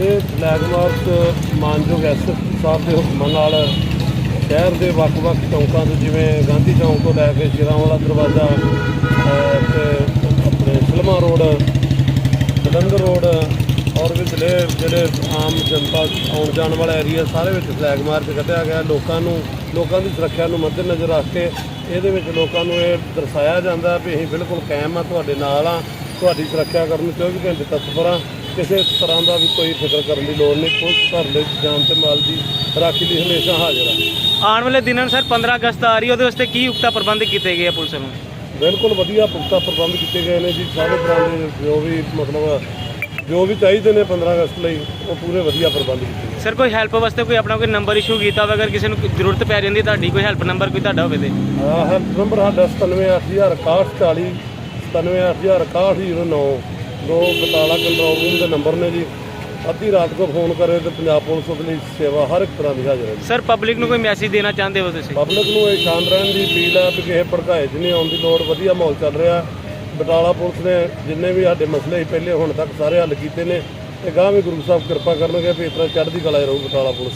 ਇਹ flag march ਮਾਨਯੋਗ SS ਸਾਹਿਬ ਦੇ ਹੁਕਮਾਂ ਨਾਲ ਸ਼ਹਿਰ ਦੇ ਵੱਖ-ਵੱਖ ਚੌਂਕਾਂ ਤੋਂ, ਜਿਵੇਂ ਗਾਂਧੀ ਚੌਂਕ ਤੋਂ ਲੈ ਕੇ ਸ਼ਿਰਾਂਵਾਲਾ ਦਰਵਾਜ਼ਾ ਤੇ ਆਪਣੇ ਫਿਲਮਾ ਰੋਡ ਜਲੰਧਰ ਰੋਡ ਔਰ ਵਿਚਲੇ ਜਿਹੜੇ ਆਮ ਜਨਤਾ ਆਉਣ ਜਾਣ ਵਾਲਾ ਏਰੀਆ ਸਾਰੇ ਵਿੱਚ ਫਲੈਗ ਮਾਰਚ ਕੱਢਿਆ ਗਿਆ। ਲੋਕਾਂ ਨੂੰ, ਲੋਕਾਂ ਦੀ ਸੁਰੱਖਿਆ ਨੂੰ ਮੱਦੇਨਜ਼ਰ ਰੱਖ ਕੇ ਇਹਦੇ ਵਿੱਚ ਲੋਕਾਂ ਨੂੰ ਇਹ ਦਰਸਾਇਆ ਜਾਂਦਾ ਵੀ ਅਸੀਂ ਬਿਲਕੁਲ ਕਾਇਮ ਆ, ਤੁਹਾਡੇ ਨਾਲ ਆ, ਤੁਹਾਡੀ ਸੁਰੱਖਿਆ ਕਰਨ ਨੂੰ 24 ਘੰਟੇ ਤਤਪਰ ਆ। ਕਿਸੇ ਤਰ੍ਹਾਂ ਦਾ ਵੀ ਕੋਈ ਫਿਕਰ ਕਰਨ ਦੀ ਲੋੜ ਨਹੀਂ। ਪੁਲਿਸ ਘਰ ਲਈ ਜਾਨ ਤੇ ਮਾਲ ਦੀ ਰਾਖੀ ਲਈ ਹਮੇਸ਼ਾ ਹਾਜ਼ਰ ਆ। ਆਉਣ ਵਾਲੇ ਦਿਨਾਂ ਨੂੰ ਸਰ 15 ਅਗਸਤ ਆ ਰਹੀ ਹੈ, ਉਹਦੇ ਵਾਸਤੇ ਕੀ ਉਕਤਾ ਪ੍ਰਬੰਧ ਕੀਤੇ ਗਏ ਆ ਪੁਲਿਸ ਨੂੰ ਬਿਲਕੁਲ ਵਧੀਆ ਪੁਖਤਾ ਪ੍ਰਬੰਧ ਕੀਤੇ ਗਏ ਨੇ ਜੀ। ਸਾਰੇ ਤਰ੍ਹਾਂ ਦੇ ਜੋ ਵੀ ਮਤਲਬ ਜੋ ਵੀ ਚਾਹੀਦੇ ਨੇ 15 ਅਗਸਤ ਲਈ ਉਹ ਪੂਰੇ ਵਧੀਆ ਪ੍ਰਬੰਧ ਕੀਤੇ ਗਏ। ਸਰ ਕੋਈ ਹੈਲਪ ਵਾਸਤੇ ਕੋਈ ਆਪਣਾ ਕੋਈ ਨੰਬਰ ਇਸ਼ੂ ਕੀਤਾ ਹੋਵੇ ਅਗਰ ਕਿਸੇ ਨੂੰ ਕੋਈ ਜ਼ਰੂਰਤ ਪੈ ਜਾਂਦੀ ਹੈ ਤੁਹਾਡੀ ਕੋਈ ਹੈਲਪ ਨੰਬਰ ਕੋਈ ਤੁਹਾਡਾ ਹੋਵੇ ਤੇ? ਆਹ ਨੰਬਰ ਸਾਡਾ 97861 97861 ਦੋ ਬਟਾਲਾ ਕੰਟਰੋਲ ਰੂਮ ਦੇ ਨੰਬਰ ਨੇ ਜੀ। ਅੱਧੀ ਰਾਤ ਕੋ ਫੋਨ ਕਰੇ ਤੇ ਪੰਜਾਬ ਪੁਲਿਸ ਉਹਦੇ ਲਈ ਸੇਵਾ ਹਰ ਇੱਕ ਤਰ੍ਹਾਂ ਦੀ ਹਾਜ਼ਰ ਹੈ ਜੀ। ਸਰ ਪਬਲਿਕ ਨੂੰ ਕੋਈ ਮੈਸੇਜ ਦੇਣਾ ਚਾਹੁੰਦੇ ਹੋ ਤੁਸੀਂ? ਪਬਲਿਕ ਨੂੰ ਇਹ ਸ਼ਾਂਤ ਰਹਿਣ ਦੀ ਅਪੀਲ ਹੈ ਵੀ ਕਿਸੇ ਭੜਕਾਏ 'ਚ ਨਹੀਂ ਆਉਣ ਦੀ ਲੋੜ। ਵਧੀਆ ਮਾਹੌਲ ਚੱਲ ਰਿਹਾ। ਬਟਾਲਾ ਪੁਲਿਸ ਨੇ ਜਿੰਨੇ ਵੀ ਸਾਡੇ ਮਸਲੇ ਸੀ ਪਹਿਲੇ ਹੁਣ ਤੱਕ ਸਾਰੇ ਹੱਲ ਕੀਤੇ ਨੇ। ਤੇ ਗਾਂ ਵੀ ਗੁਰੂ ਸਾਹਿਬ ਕਿਰਪਾ ਕਰਨਗੇ ਵੀ ਇਸ ਤਰ੍ਹਾਂ ਚੜ੍ਹਦੀ ਕਲਾ 'ਚ ਰਹੂ ਬਟਾਲਾ ਪੁਲਿਸ।